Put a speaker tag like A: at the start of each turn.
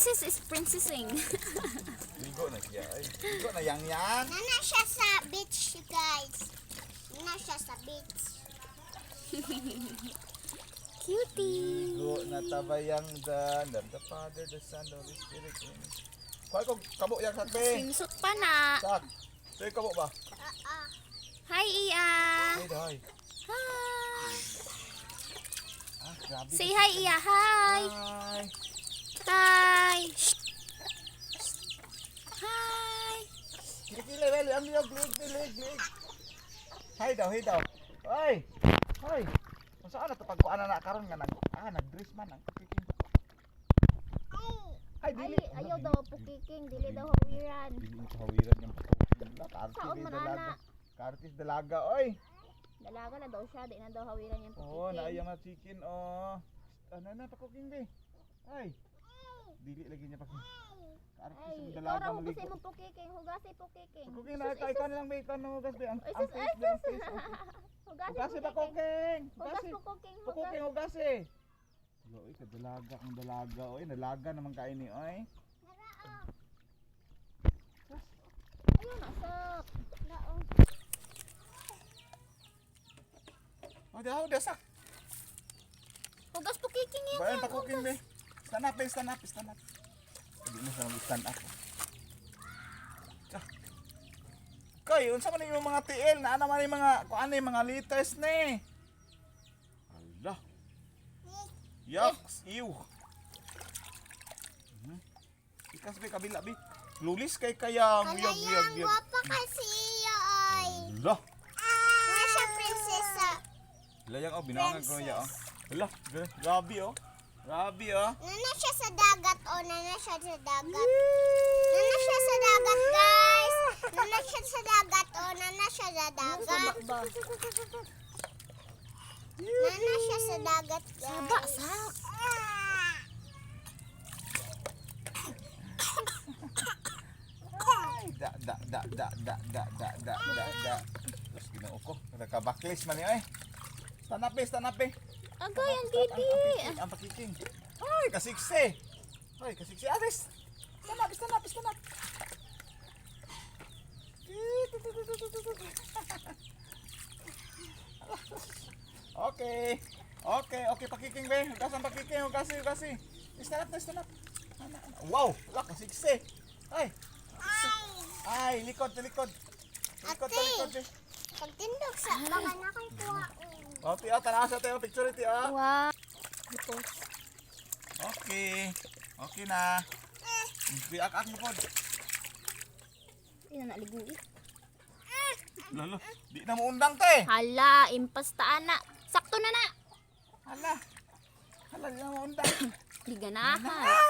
A: princess is princessing.
B: Ligo na siya. Ay, ligo na yang yang.
C: Nana siya sa beach, guys. Nana siya sa beach.
A: Cutie.
B: Ligo na tabayang the, the, the Father, the Son, the Holy Spirit. Kuha ko kabo yang sakbe.
A: Swimsuit pa na.
B: Sak. Say kabo ba?
C: Oo.
A: Hi, Iya.
B: Hey, dahay.
A: Hi.
B: Ah, grabe.
A: Say hi, Iya. Hi.
B: Hi.
A: Hi. Hi.
B: Kili-kili, weli. Ang liyog, lig, lig, lig. Hi daw, hi daw. Hoy. Hoy. Kung saan na ito pagkuhan na karon nga nag, ah, nag-dress man ang kapiking. Ay,
A: Ay,
B: dili.
A: ayaw daw pukiking, dili daw hawiran.
B: Dili mo kawiran yung pagkuhan. Di
A: man ana.
B: Kartis dalaga, oy.
A: Dalaga na daw siya, di na daw hawiran yung
B: Oo, oh, naayang mga chicken, oh. Ano na, pakuking be. Ay. Dili lagi niya pa.
A: Karon
B: ko
A: sa
B: dalaga mo ligo.
A: Ikaw mo pukiking, hugasi pukiking.
B: Kuking na kay kan lang may kan hugas be. Ang ang face.
A: Hugasi
B: pa kuking.
A: Hugasi pukiking. Pukiking hugasi.
B: Eh. Lo ikaw dalaga ang dalaga oy, nalaga naman kain ni oy.
A: Ayun nasak. Daong.
B: Oh, daw dasak.
A: Hugas pukiking yan.
B: Bayan pa
A: kuking.
B: Stand up, be, stand up, stand up. Hindi mo sa stand up. Kay, unsa man yung mga TL na ano man yung mga kung ano yung mga liters ni. Ala. Yucks, ew. Hmm. Ikas be kabila be. Lulis kay kaya biyag
C: Kalayang
B: biyag.
C: gwapa kasi iya ay.
B: Ala.
C: Nga siya prinsesa.
B: Layang oh binangan ko niya oh. Ala, gra- grabe oh. Grabe oh.
C: Nana siya sa dagat o nana siya sa dagat. Nana siya sa dagat, guys. Nana siya sa dagat o nana siya sa dagat. Nana siya sa dagat, guys.
A: Saba, sak.
B: Da da da da da da da da da da. Terus ginoo ko. Nakabaklis man ni ay. Stand
A: Agay, ang
B: titi. Ang pakiking. Ay, kasikse. Ay, kasikse. Aris! Stanap, stanap, stanap. Okay. Okay, okay, pakiking be. Hugas ang pakiking, hugas, hugas. Stand up, stand up. Wow, wala ka, sikse. Ay. Ay, likod, likod. Likod, likod. Eh.
C: Pagtindog sa baka na kay.
B: Oh, tiyo, tanawa sa tayo, picture iti, ah.
A: Wow.
B: Okay. Okay na. Biak ak mo pod.
A: Hindi na naligui.
B: Lalo, di na mo undang te.
A: Hala, impas taan na. Sakto na na.
B: Hala. Hala, di na mo undang.
A: Di ganahan.
B: Ah,